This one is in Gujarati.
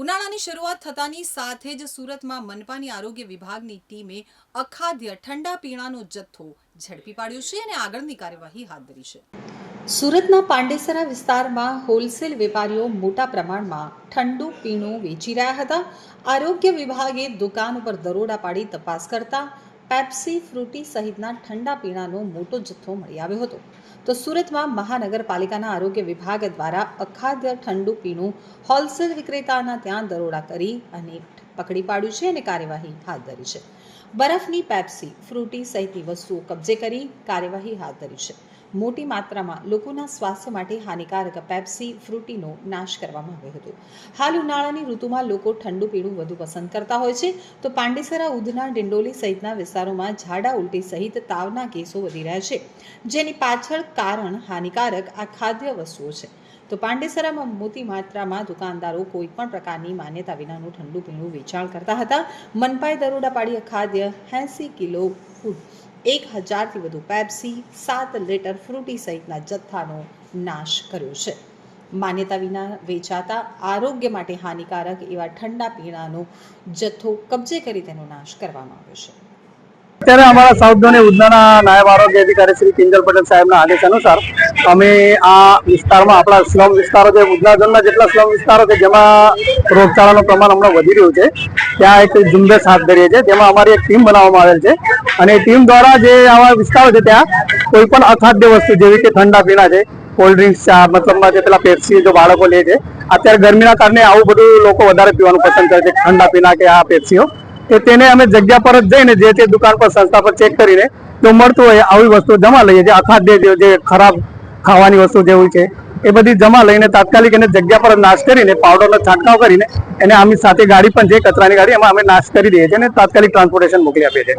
ઉનાળાની શરૂઆત થતાની સાથે જ સુરતમાં મનપાની આરોગ્ય વિભાગની ટીમે અખાદ્ય ઠંડા પીણાનો જથ્થો ઝડપી પાડ્યો છે અને આગળની કાર્યવાહી હાથ ધરી છે. સુરતના પાંડેસરા વિસ્તારમાં હોલસેલ વેપારીઓ મોટા પ્રમાણમાં ઠંડુ પીણું વેચી રહ્યા હતા. આરોગ્ય વિભાગે દુકાન ઉપર દરોડા પાડી તપાસ કરતા પેપ્સી ફ્રૂટી સહિતના ઠંડા પીણાનો મોટો જથ્થો મળી આવ્યો હતો. તો સુરતમાં મહાનગરપાલિકાના આરોગ્ય વિભાગ દ્વારા અખાદ્ય ઠંડુ પીણું હોલસેલ વિક્રેતાના ત્યાં દરોડા કરી અને પકડી પાડ્યું છે અને કાર્યવાહી હાથ ધરી છે. બરફની પેપ્સી, ફ્રૂટી સહિતની વસ્તુઓ કબજે કરી કાર્યવાહી હાથ ધરી છે. મોટી માત્રામાં લોકોના સ્વાસ્થ્ય માટે હાનિકારક પેપ્સી, ફ્રૂટીનો નાશ કરવામાં આવ્યો હતો. હાલ ઉનાળાની ઋતુમાં લોકો ઠંડુ પીણું વધુ પસંદ કરતા હોય છે. તો પાંડેસરા, ઉધના, ડિંડોલી સહિતના વિસ્તારોમાં ઝાડા ઉલટી સહિત તાવના કેસો વધી રહ્યા છે. જેની પાછળ કારણ હાનિકારક આ ખાદ્ય વસ્તુઓ છે. તો પાંડેસરામાં મોટી માત્રામાં દુકાનદારો કોઈ પણ પ્રકારની માન્યતા વિનાનું ઠંડુ પીણું વેચાણ કરતા હતા. મનપાએ દરોડા પાડી ખાદ્ય એંસી કિલો ફૂડ એક હજારથી વધુ પેપ્સી, સાત લીટર ફ્રૂટી સહિતના જથ્થાનો નાશ કર્યો છે. માન્યતા વિના વેચાતા આરોગ્ય માટે હાનિકારક એવા ઠંડા પીણાનો જથ્થો કબજે કરી તેનો નાશ કરવામાં આવ્યો છે. અત્યારે અમારા સાઉથ ઝોન ઉધનાના નાયબ આરોગ્ય અધિકારી શ્રી કિંજલ પટેલ સાહેબના આદેશ અનુસાર અમે આ વિસ્તારમાં, આપણા સ્લમ વિસ્તારો છે, ઉધના જેટલા સ્લમ વિસ્તારો છે, જેમાં રોગચાળાનું પ્રમાણ હમણાં વધી રહ્યું છે, ત્યાં એક ઝુંબેશ હાથ ધરીએ છીએ, જેમાં અમારી એક ટીમ બનાવવામાં આવેલ છે. અને ટીમ દ્વારા જે આવા વિસ્તારો છે, ત્યાં કોઈ પણ અખાદ્ય વસ્તુ, જેવી કે ઠંડા પીણા છે, કોલ્ડ ડ્રિંક્સ ચા મતલબમાં જે પેલા પેપ્સી જો બાળકો લે છે, અત્યારે ગરમીના કારણે આવું બધું લોકો વધારે પીવાનું પસંદ કરે છે, ઠંડા પીણા કે આ પેપ્સીઓ. કે તેને અમે જગ્યા પર જ જઈને જે તે દુકાન પર સંસ્થા પર ચેક કરીને જો મળતું હોય આવી વસ્તુ જમા લઈએ. જે અખાદ્ય જે જે ખરાબ ખાવાની વસ્તુ જેવું છે, એ બધી જમા લઈને તાત્કાલિક એને જગ્યા પર જ નાશ કરીને પાવડરનો છંટકાવ કરીને એને આમની સાથે ગાડી પણ છે કચરાની ગાડી એમાં અમે નાશ કરી દઈએ છીએ અને તાત્કાલિક ટ્રાન્સપોર્ટેશન મોકલી આપીએ છીએ.